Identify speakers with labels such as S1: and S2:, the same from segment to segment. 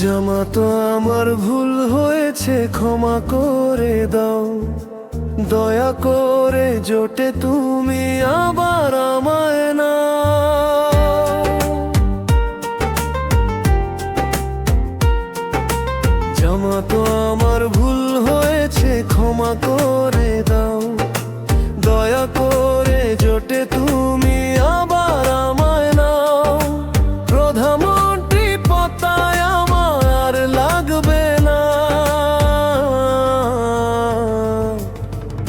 S1: জামা তো আমার ভুল হয়েছে ক্ষমা করে দাও। দয়া করে জোটে তুমি আবার তো আমার ভুল হয়েছে, ক্ষমা করে দাও। দয়া করে জোটে তুমি আবার আমায় নাও। প্রধানমন্ত্রী পতায় আমার লাগবে না।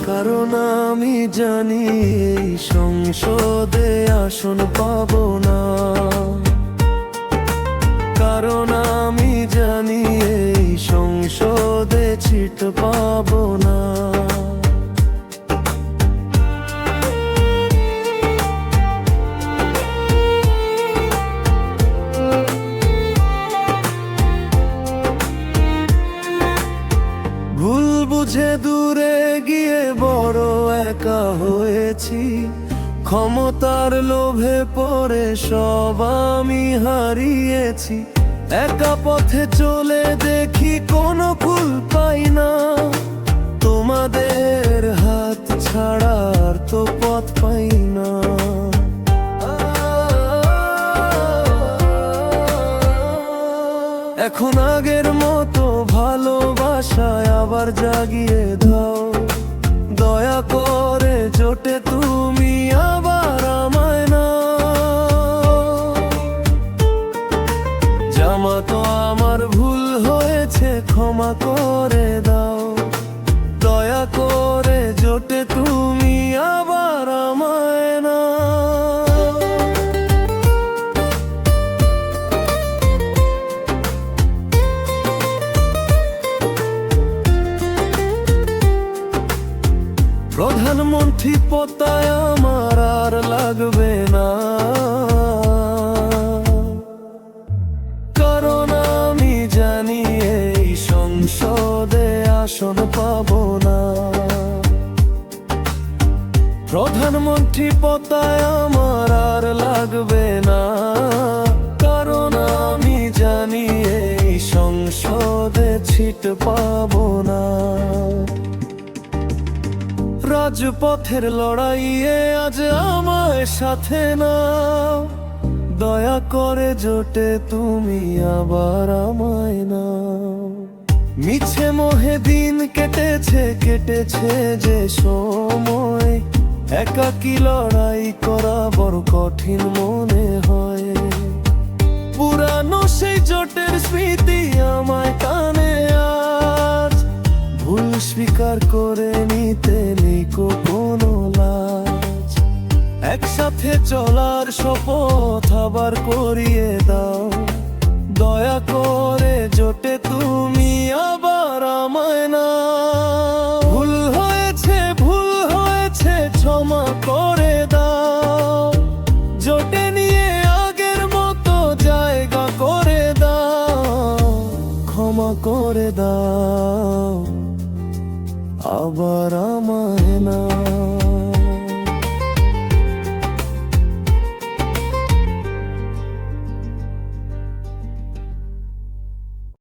S1: কারণ আমি জানি সংসদে আসন পাবো না। ছিট পাবো না। ভুল বুঝে দূরে গিয়ে বড় একা হয়েছি। ক্ষমতার লোভে পড়ে সব আমি হারিয়েছি। একা পথে চলে দেখি কোনো কুল পাই না। তোমাদের হাত ছাড়ার তো পথ পাই না। এখন আগের মতো ভালোবাসায় আবার জাগিয়ে দাও। দয়া করে জোটে তুমি আবার জামা তো আমার ভুল হয়েছে, ক্ষমা করে দাও। দয়া করে জোটে তুমি আবার আমায় না প্রধানমন্ত্রী পোতায় আমার আর লাগবে না। আসন পাব না। প্রধানমন্ত্রী পতায় আমার আর লাগবে না। কারণ আমি জানি এই সংসদে ছিট পাবো না। রাজপথের লড়াইয়ে আজ আমায় সাথে না দয়া করে জোটে তুমি আবার আমায় না মিছে মোহে দিন কেটেছে কেটেছে যে সময়। একাকি লড়াই করা বড় কঠিন মনে হয়। পুরানো সেই জোটের স্মৃতি আমায় কানে আজ। ভুল স্বীকার করে নিতে নেই কোনো লাজ। একসাথে চলার শপথ আবার করিয়ে দাও। দয়া করে ক্ষমা করে দাও। আবার আমায় না